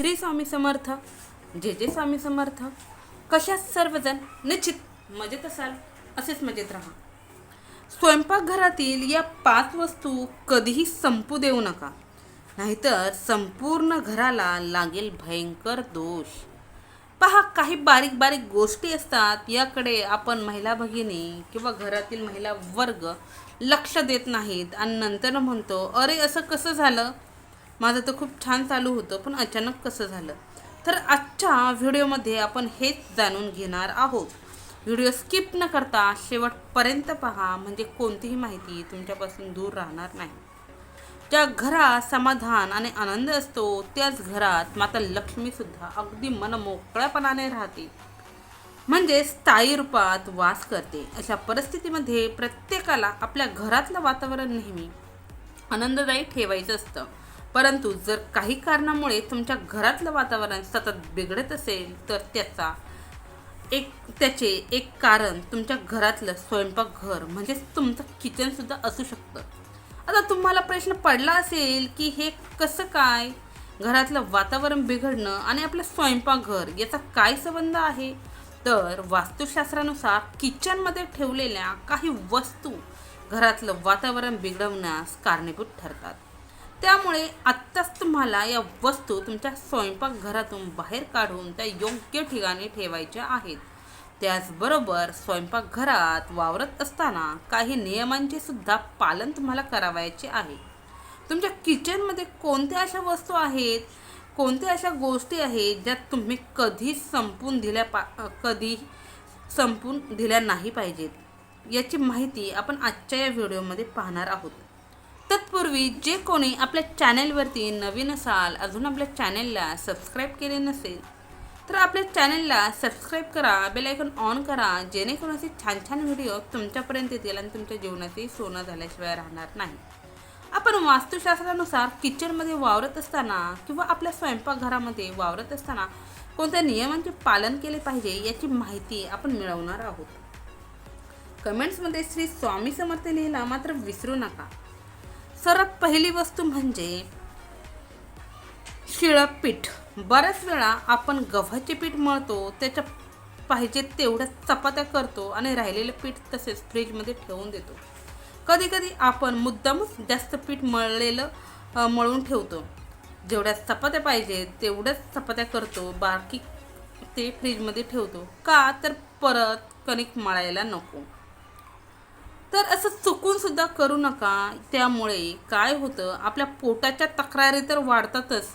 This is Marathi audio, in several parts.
श्री स्वामी समर्थ जे जे स्वामी समर्थ. कशात सर्वजण निश्चित मजेत असाल असेच मजेत राहा. स्वयंपाकघरातील या पाच वस्तू कधीही संपू देऊ नका. नाहीतर संपूर्ण घराला लागेल भयंकर दोष. पहा काही बारीक बारीक गोष्टी असतात याकडे आपण महिला भगिनी किंवा घरातील महिला वर्ग लक्ष देत नाहीत आणि नंतर म्हणतो अरे असं कसं झालं? माझं तर खूप छान चालू होतं पण अचानक कसं झालं? तर आजच्या व्हिडिओमध्ये आपण हेच जाणून घेणार आहोत. व्हिडिओ स्किप न करता शेवटपर्यंत पहा म्हणजे कोणतीही माहिती तुमच्यापासून दूर राहणार नाही. ज्या घरात समाधान आणि आनंद असतो त्याच घरात माता लक्ष्मीसुद्धा अगदी अगदी मनमोकळ्यापणाने राहते. म्हणजे स्थायी रूपात वास करते. अशा परिस्थितीमध्ये प्रत्येकाला आपल्या घरातलं वातावरण नेहमी आनंददायी ठेवायचं असतं. परंतु जर काही कारणामुळे तुमच्या घरातलं वातावरण सतत बिघडत असेल तर त्याचा एक त्याचे एक कारण तुमच्या घरातलं स्वयंपाकघर म्हणजेच तुमचं किचनसुद्धा असू शकतं. आता तुम्हाला प्रश्न पडला असेल की हे कसं काय? घरातलं वातावरण बिघडणं आणि आपलं स्वयंपाकघर याचा काय संबंध आहे? तर वास्तुशास्त्रानुसार किचनमध्ये ठेवलेल्या काही वस्तू घरातलं वातावरण बिघडवण्यास कारणीभूत ठरतात. त्यामुळे आत्ताच तुम्हाला या वस्तू तुमच्या स्वयंपाकघरातून बाहेर काढून त्या योग्य ठिकाणी ठेवायच्या आहेत. त्याचबरोबर स्वयंपाकघरात वावरत असताना काही नियमांचे सुद्धा पालन तुम्हाला करावायचे आहे. तुमच्या किचनमध्ये कोणत्या अशा वस्तू आहेत? कोणत्या अशा गोष्टी आहेत ज्या तुम्ही कधी संपून दिल्या पा कधी संपून दिल्या नाही पाहिजेत? याची माहिती आपण आजच्या या व्हिडिओमध्ये पाहणार आहोत. तत्पूर्वी जे कोणी आपल्या चॅनेलवरती नवीन असाल अजून आपल्या चॅनेलला सबस्क्राईब केले नसेल तर आपल्या चॅनेलला सबस्क्राईब करा बेलायकॉन ऑन करा जेणेकरून असे छान छान व्हिडिओ तुमच्यापर्यंत येतील आणि तुमच्या जीवनातही सोनं झाल्याशिवाय राहणार नाही. आपण वास्तुशास्त्रानुसार किचनमध्ये वावरत असताना किंवा आपल्या स्वयंपाकघरामध्ये वावरत असताना कोणत्या नियमांचे पालन केले पाहिजे याची माहिती आपण मिळवणार आहोत. कमेंट्समध्ये श्री स्वामी समर्थ लिहिला मात्र विसरू नका. सर्वात पहिली वस्तू म्हणजे शिळं पीठ. बऱ्याच वेळा आपण गव्हाचे पीठ मळतो त्याच्या पाहिजे तेवढ्या चपात्या करतो आणि राहिलेलं पीठ तसेच फ्रीजमध्ये ठेवून देतो. कधी कधी आपण मुद्दामच जास्त पीठ मळलेलं मळून ठेवतो. जेवढ्या चपात्या पाहिजे तेवढ्याच चपात्या करतो बाकी ते फ्रीजमध्ये ठेवतो. का? तर परत कणिक मळायला नको. तर असं चुकून सुद्धा करू नका. त्यामुळे काय होतं आपल्या पोटाच्या तक्रारी तर वाढतातच.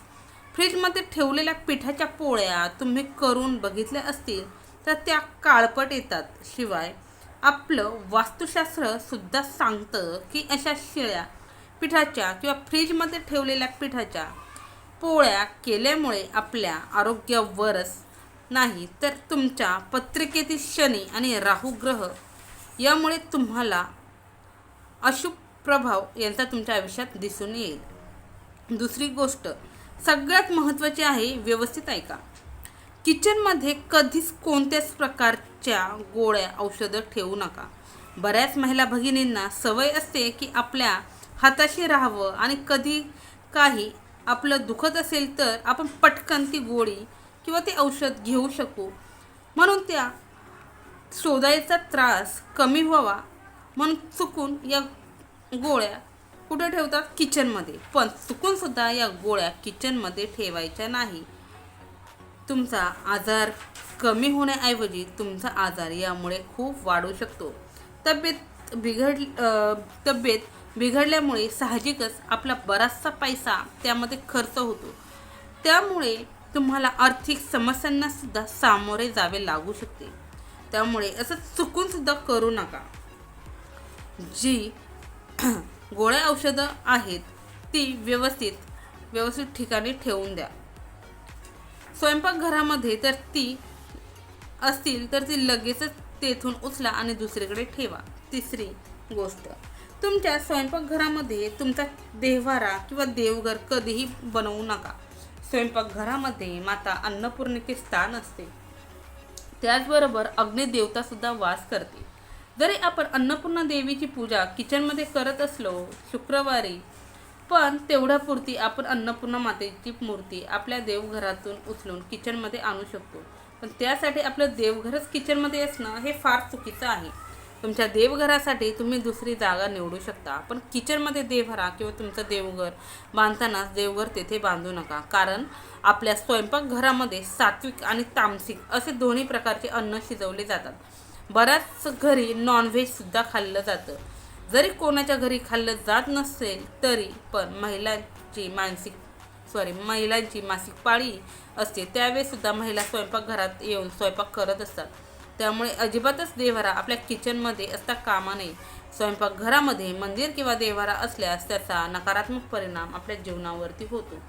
फ्रीजमध्ये ठेवलेल्या पिठाच्या पोळ्या तुम्ही करून बघितल्या असतील तर त्या काळपट येतात. शिवाय आपलं वास्तुशास्त्र सुद्धा सांगतं की अशा शिळ्या पिठाच्या किंवा फ्रीजमध्ये ठेवलेल्या पिठाच्या पोळ्या केल्यामुळे आपल्या आरोग्यावरच नाही तर तुमच्या पत्रिकेतील शनी आणि राहू ग्रह यामुळे तुम्हाला अशुभ प्रभाव यांचा तुमच्या आयुष्यात दिसून येईल. दुसरी गोष्ट सगळ्यात महत्त्वाची आहे व्यवस्थित ऐका. किचनमध्ये कधीच कोणत्याच प्रकारच्या गोळ्या औषधं ठेवू नका. बऱ्याच महिला भगिनींना सवय असते की आपल्या हाताशी राहावं आणि कधी काही आपलं दुखत असेल तर आपण पटकन ती गोळी किंवा ते औषध घेऊ शकू. म्हणून त्या शोधायचा त्रास कमी व्हावा म्हणून चुकून या गोळ्या कुठे ठेवतात? किचनमध्ये पण चुकून सुद्धा या गोळ्या किचनमध्ये ठेवायच्या नाही. तुमचा आजार कमी होण्याऐवजी तुमचा आजार यामुळे खूप वाढू शकतो. तब्येत बिघड तब्येत बिघडल्यामुळे साहजिकच आपला बराचसा पैसा त्यामध्ये खर्च होतो. त्यामुळे तुम्हाला आर्थिक समस्यांना सुद्धा सामोरे जावे लागू शकते. त्यामुळे असं चुकून सुद्धा करू नका. जी गोळ्या औषधं आहेत ती व्यवस्थित व्यवस्थित ठिकाणी ठेवून द्या. स्वयंपाकघरामध्ये तर ती असतील तर ती लगेचच तेथून उचला आणि दुसरीकडे ठेवा. तिसरी गोष्ट तुमच्या स्वयंपाकघरामध्ये तुमचा देव्हारा किंवा देवघर कधीही बनवू नका. स्वयंपाकघरामध्ये माता अन्नपूर्णेचे स्थान असते. त्याचबरोबर अग्निदेवतासुद्धा वास करते जरी आपण अन्नपूर्णा देवीची पूजा किचनमध्ये करत असलो शुक्रवारी पण तेवढ्यापुरती आपण अन्नपूर्णा मातेची मूर्ती आपल्या देवघरातून उचलून किचनमध्ये आणू शकतो. पण त्यासाठी आपलं देवघरच किचनमध्ये असणं हे फार चुकीचं आहे. तुमच्या देवघरासाठी तुम्ही दुसरी जागा निवडू शकता. पण किचनमध्ये देवघरा किंवा तुमचं देवघर बांधतानाच देवघर तेथे बांधू नका. कारण आपल्या स्वयंपाकघरामध्ये सात्विक आणि तामसिक असे दोन्ही प्रकारचे अन्न शिजवले जातात. बऱ्याच घरी नॉनव्हेजसुद्धा खाल्लं जातं. जरी कोणाच्या घरी खाल्लं जात नसेल तरी पण महिलांची मानसिक सॉरी महिलांची मासिक पाळी असते. त्यावेळेसुद्धा महिला स्वयंपाकघरात येऊन स्वयंपाक करत असतात. त्यामुळे अजिबातच देवारा आपल्या किचनमध्ये असता कामा नये. स्वयंपाकघरामध्ये मंदिर किंवा देवारा असल्यास त्याचा नकारात्मक परिणाम आपल्या जीवनावरती होतो.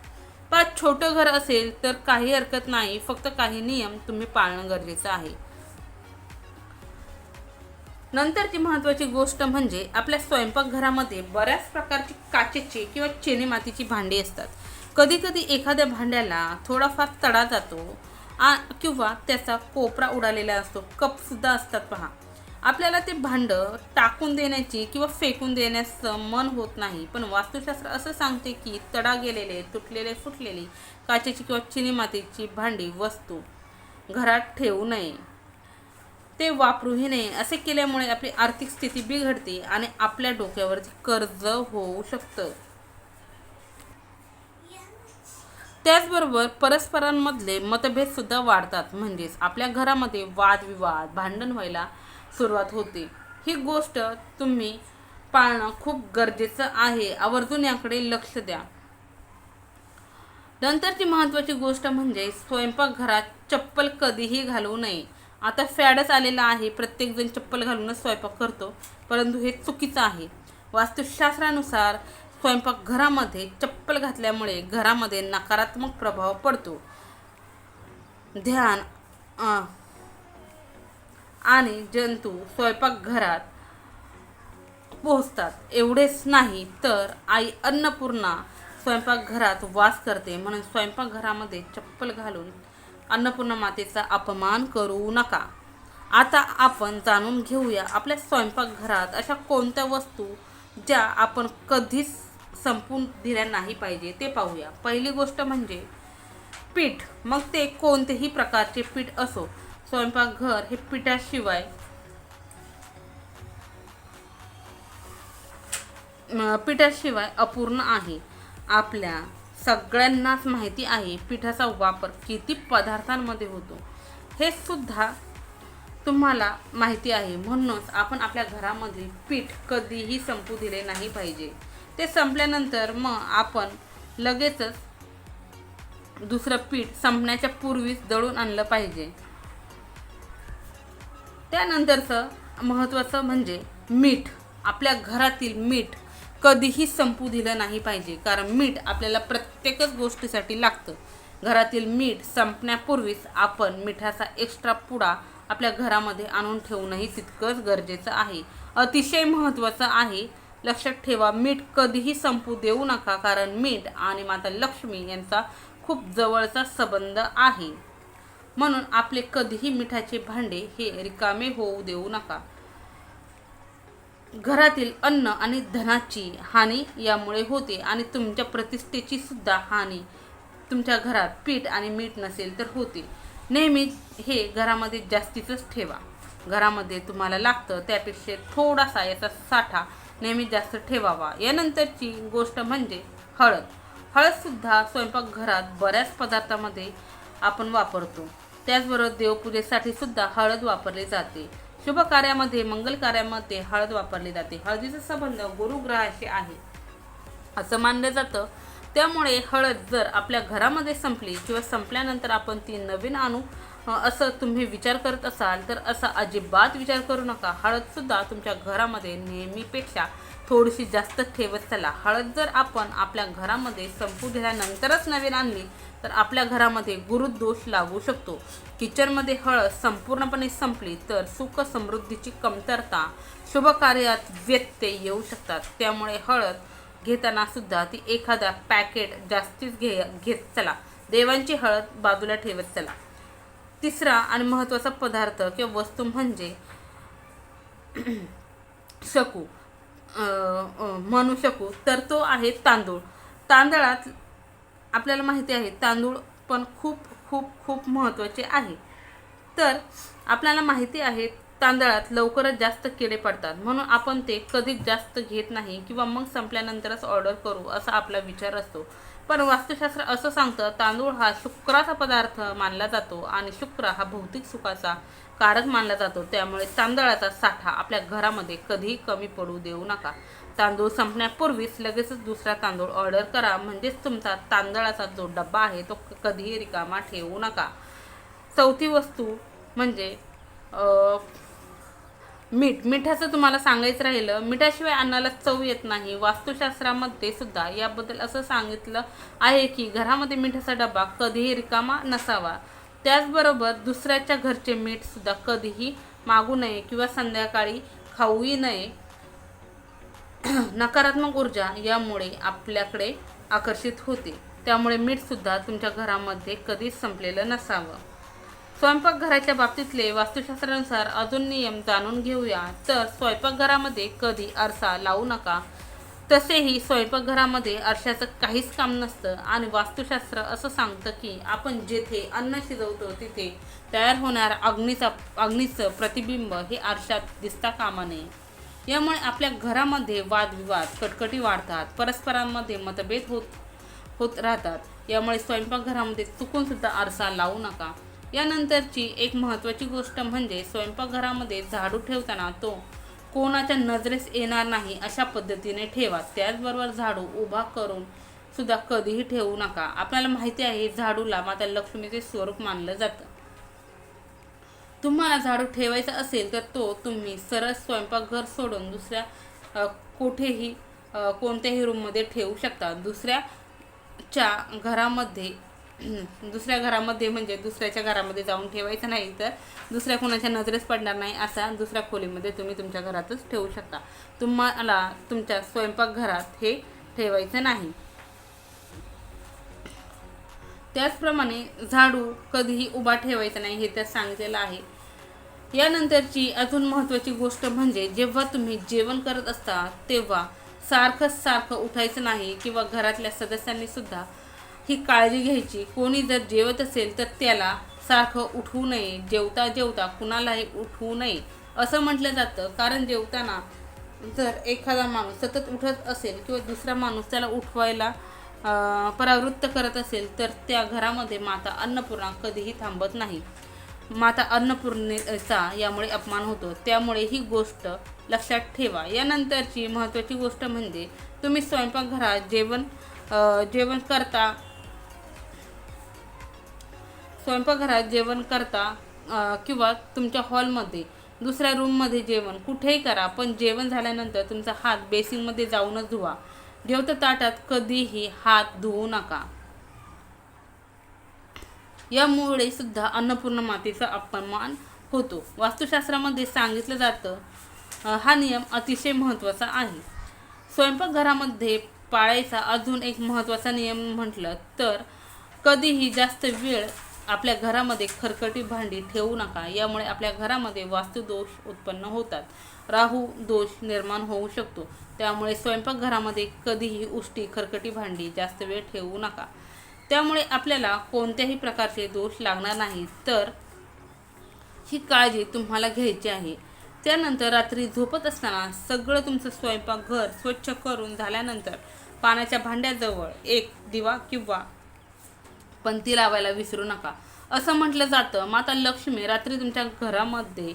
पाच छोटं घर असेल तर काही हरकत नाही फक्त काही नियम तुम्ही पाळणं गरजेचं आहे. नंतरची महत्त्वाची गोष्ट म्हणजे आपल्या स्वयंपाकघरामध्ये बऱ्याच प्रकारची काचेची किंवा चेने मातीची भांडी असतात. कधीकधी एखाद्या भांड्याला थोडाफार तडा जातो आ किंवा त्याचा कोपरा उडालेला असतो. कपसुद्धा असतात पहा. आपल्याला ते भांडं टाकून देण्याची किंवा फेकून देण्याचं मन होत नाही. पण वास्तुशास्त्र असं सांगते की तडा गेलेले तुटलेले फुटलेली काचेची किंवा चिनी मातीची भांडी वस्तू घरात ठेवू नये. ते वापरूही नये. असे केल्यामुळे आपली आर्थिक स्थिती बिघडते आणि आपल्या डोक्यावरती कर्ज होऊ शकतं. त्याचबरोबर परस्परांमधले मतभेद सुद्धा वाढतात. म्हणजेच आपल्या घरामध्ये वादविवाद भांडण व्हायला सुरुवात होते. ही गोष्ट तुम्ही पाळणं खूप गरजेचं आहे. आवर्जून याकडे लक्ष द्या. नंतरची महत्त्वाची गोष्ट म्हणजे स्वयंपाकघरात चप्पल कधीही घालवू नये. आता फॅडच आलेला आहे. प्रत्येकजण चप्पल घालूनच स्वयंपाक करतो. परंतु हे चुकीचं आहे. वास्तुशास्त्रानुसार स्वयंपाकघरामध्ये चप्पल घातल्यामुळे घरामध्ये नकारात्मक प्रभाव पडतो. ध्यान आणि जंतू स्वयंपाकघरात पोहोचतात. एवढेच नाही तर आई अन्नपूर्णा स्वयंपाकघरात वास करते. म्हणून स्वयंपाकघरामध्ये चप्पल घालून अन्नपूर्णा मातेचा अपमान करू नका. आता आपण जाणून घेऊया आपल्या स्वयंपाकघरात अशा कोणत्या वस्तू ज्या आपण कधीच संपून दिल्या नाही पाहिजे ते पाहूया. पहिली गोष्ट म्हणजे पीठ. मग ते कोणतेही प्रकारचे पीठ असो स्वयंपाकघर हे पिठाशिवाय पिठाशिवाय अपूर्ण आहे. आपल्या सगळ्यांनाच माहिती आहे पिठाचा वापर किती पदार्थांमध्ये होतो. हे सुद्धा तुम्हाला माहिती आहे. म्हणूनच आपण आपल्या घरामधील पीठ कधीही संपू दिले नाही पाहिजे. ते संपल्यानंतर मग आपण लगेचच दुसरं पीठ संपण्याच्या पूर्वीच दळून आणलं पाहिजे. त्यानंतरचं महत्त्वाचं म्हणजे मीठ. आपल्या घरातील मीठ कधीही संपू दिलं नाही पाहिजे. कारण मीठ आपल्याला प्रत्येकच गोष्टीसाठी लागतं. घरातील मीठ संपण्यापूर्वीच आपण मिठाचा एक्स्ट्रा पुडा आपल्या घरामध्ये आणून ठेवणंही तितकंच गरजेचं आहे. अतिशय महत्त्वाचं आहे लक्षात ठेवा मीठ कधीही संपू देऊ नका कारण मीठ आणि माता लक्ष्मी यांचा खूप जवळचा संबंध आहे. म्हणून आपले कधीही मिठाचे भांडे हे रिकामे होऊ देऊ नका. घरातील अन्न आणि धनाची हानी यामुळे होते आणि तुमच्या प्रतिष्ठेची सुद्धा हानी तुमच्या घरात पीठ आणि मीठ नसेल तर होते. नेहमी हे घरामध्ये जास्तीचंच ठेवा. घरामध्ये तुम्हाला लागतं त्यापेक्षा थोडासा याचा साठा नेहमी जास्त ठेवावा. यानंतरची गोष्ट म्हणजे हळद. हळदसुद्धा स्वयंपाकघरात बऱ्याच पदार्थामध्ये आपण वापरतो. त्याचबरोबर देवपूजेसाठी सुद्धा हळद वापरली जाते. शुभ कार्यामध्ये मंगल कार्यामध्ये हळद वापरली जाते. हळदीचा संबंध गुरुग्रहाशी आहे. असं मानलं जातं. त्यामुळे हळद जर आपल्या घरामध्ये संपली किंवा संपल्यानंतर आपण ती नवीन आणू असं तुम्ही विचार करत असाल तर असा अजिबात विचार करू नका. हळदसुद्धा तुमच्या घरामध्ये नेहमीपेक्षा थोडीशी जास्त ठेवत चला. हळद जर आपण आपल्या घरामध्ये संपू दिल्यानंतरच नवीन आणली तर आपल्या घरामध्ये गुरुदोष लागू शकतो. किचनमध्ये हळद संपूर्णपणे संपली तर सुख समृद्धीची कमतरता शुभ कार्यात व्यत्यय येऊ शकतात. त्यामुळे हळद घेताना सुद्धा ती एखादा पॅकेट जास्तीच घे घेत चला. देवांची हळद बाजूला ठेवत चला. तिसरा आणि महत्त्वाचा पदार्थ किंवा वस्तू म्हणजे शकू. म्हणू शकू तर तो आहे तांदूळ. तांदळात आपल्याला माहिती आहे तांदूळ पण खूप खूप खूप महत्त्वाचे आहे. तर आपल्याला माहिती आहे तांदळात लवकरच जास्त किडे पडतात. म्हणून आपण ते कधीच जास्त घेत नाही किंवा मग संपल्यानंतरच ऑर्डर करू असा आपला विचार असतो. पण वास्तुशास्त्र असं सांगतं तांदूळ हा शुक्राचा पदार्थ मानला जातो आणि शुक्र हा भौतिक सुखाचा कारक मानला जातो. त्यामुळे तांदळाचा साठा आपल्या घरामध्ये कधीही कमी पडू देऊ नका. तांदूळ संपण्यापूर्वीच लगेचच दुसरा तांदूळ ऑर्डर करा. म्हणजेच तुमचा तांदळाचा जो डब्बा आहे तो कधीही रिकामा ठेवू नका. चौथी वस्तू म्हणजे मीठ मिठाचं तुम्हाला सांगायचं राहिलं मिठाशिवाय अन्नाला चव येत नाही. वास्तुशास्त्रामध्ये सुद्धा याबद्दल असं सांगितलं आहे की घरामध्ये मिठाचा डबा कधीही रिकामा नसावा. त्याचबरोबर दुसऱ्याच्या घरचे मीठसुद्धा कधीही मागू नये किंवा संध्याकाळी खाऊही नये. नकारात्मक ऊर्जा यामुळे आपल्याकडे आकर्षित होते. त्यामुळे मीठसुद्धा तुमच्या घरामध्ये कधीच संपलेलं नसावं. स्वयंपाकघराच्या बाबतीतले वास्तुशास्त्रानुसार अजून नियम जाणून घेऊया. तर स्वयंपाकघरामध्ये कधी आरसा लावू नका. तसेही स्वयंपाकघरामध्ये आरशाचं काहीच काम नसतं आणि वास्तुशास्त्र असं सांगतं की आपण जेथे अन्न शिजवतो तिथे तयार होणाऱ्या अग्नीचा अग्नीचं प्रतिबिंब हे आरशात दिसता कामा नये. यामुळे आपल्या घरामध्ये वादविवाद कटकटी वाढतात परस्परांमध्ये मतभेद होत होत राहतात. यामुळे स्वयंपाकघरामध्ये चुकूनसुद्धा आरसा लावू नका. यानंतरची एक महत्त्वाची गोष्ट म्हणजे स्वयंपाकघरामध्ये झाडू ठेवताना तो कोणाच्या नजरेस येणार नाही अशा पद्धतीने ठेवा. त्याचबरोबर झाडू उभा करून सुद्धा कधीही ठेवू नका. आपल्याला माहिती आहे झाडूला माता लक्ष्मीचे स्वरूप मानलं जातं. तुम्हाला झाडू ठेवायचा असेल तर तो तुम्ही सरळ स्वयंपाकघर सोडून दुसऱ्या कुठेही कोणत्याही रूममध्ये ठेवू शकता. दुसऱ्याच्या घरामध्ये दुसऱ्या घरामध्ये म्हणजे दुसऱ्याच्या घरामध्ये जाऊन ठेवायचं नाही तर दुसऱ्या कोणाच्या नजरेस पडणार नाही असा दुसऱ्या खोलीमध्ये तुम्ही तुमच्या घरातच ठेवू शकता. तुम्हाला तुमच्या स्वयंपाकघरात हे ठेवायचं नाही. त्याचप्रमाणे झाडू कधीही उभा ठेवायचा नाही हे त्यात सांगितलेलं आहे. यानंतरची अजून महत्त्वाची गोष्ट म्हणजे जेव्हा तुम्ही जेवण करत असता तेव्हा सारखं सारखं उठायचं नाही किंवा घरातल्या सदस्यांनी सुद्धा ही काळजी घ्यायची. कोणी जर जेवत असेल तर त्याला सारखं उठवू नये. जेवता जेवता कुणालाही उठवू नये. असं म्हटलं जातं. कारण जेवताना जर एखादा माणूस सतत उठत असेल किंवा दुसरा माणूस त्याला उठवायला परावृत्त करत असेल तर त्या घरामध्ये माता अन्नपूर्णा कधीही थांबत नाही. माता अन्नपूर्णेचा यामुळे अपमान होतो. त्यामुळे ही गोष्ट लक्षात ठेवा. यानंतरची महत्त्वाची गोष्ट म्हणजे तुम्ही स्वयंपाकघरात जेवण जेवण करता स्वयंपाकघरात जेवण करता किंवा तुमच्या हॉलमध्ये दुसऱ्या रूममध्ये जेवण कुठेही करा पण जेवण झाल्यानंतर तुमचा हात बेसिनमध्ये जाऊनच धुवा. जेवता ताटात कधीही हात धुवू नका. यामुळे सुद्धा अन्नपूर्ण मातेचा अपमान होतो. वास्तुशास्त्रामध्ये सांगितलं जातं हा नियम अतिशय महत्त्वाचा आहे. स्वयंपाकघरामध्ये पाळायचा अजून एक महत्त्वाचा नियम म्हटलं तर कधीही जास्त वेळ आपल्या घरामध्ये खरकटी भांडी ठेवू नका. यामुळे आपल्या घरामध्ये वास्तुदोष उत्पन्न होतात. राहू दोष निर्माण होऊ शकतो. त्यामुळे स्वयंपाकघरामध्ये कधीही उष्टी खरकटी भांडी जास्त वेळ ठेवू नका. त्यामुळे आपल्याला कोणत्याही प्रकारचे दोष लागणार नाही. तर ही काळजी तुम्हाला घ्यायची आहे. त्यानंतर रात्री झोपत असताना सगळं तुमचं स्वयंपाकघर स्वच्छ करून झाल्यानंतर पाण्याच्या भांड्याजवळ एक दिवा किंवा पण ती लावायला विसरू नका. असं म्हटलं जातं. माता लक्ष्मी रात्री तुमच्या घरामध्ये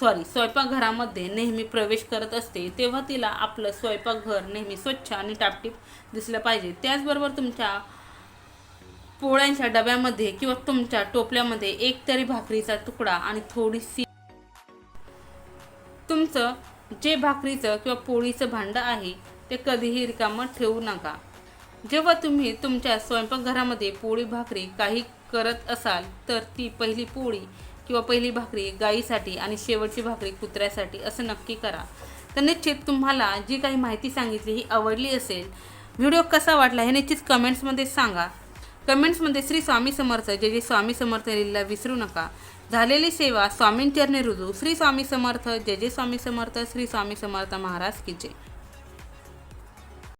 सॉरी स्वयंपाकघरामध्ये नेहमी प्रवेश करत असते तेव्हा तिला आपलं स्वयंपाकघर नेहमी स्वच्छ आणि टापटीप दिसलं पाहिजे. त्याचबरोबर तुमच्या पोळ्यांच्या डब्यामध्ये किंवा तुमच्या टोपल्यामध्ये एक तरी भाकरीचा तुकडा आणि थोडीशी तुमचं जे भाकरीचं किंवा पोळीचं भांडं आहे ते कधीही रिकामं ठेवू नका. जेव्हा तुम्ही तुमच्या स्वयंपाकघरामध्ये पोळी भाकरी काही करत असाल तर ती पहिली पोळी किंवा पहिली भाकरी गाईसाठी आणि शेवटची भाकरी कुत्र्यासाठी असं नक्की करा. तर निश्चित तुम्हाला जी काही माहिती सांगितली ही आवडली असेल व्हिडिओ कसा वाटला हे निश्चित कमेंट्समध्ये सांगा. कमेंट्समध्ये श्री स्वामी समर्थ जे जे स्वामी समर्थ लिहिला विसरू नका. झालेली सेवा स्वामींचरणे रुजू. श्री स्वामी समर्थ जय जय स्वामी समर्थ श्री स्वामी समर्थ महाराज की जय.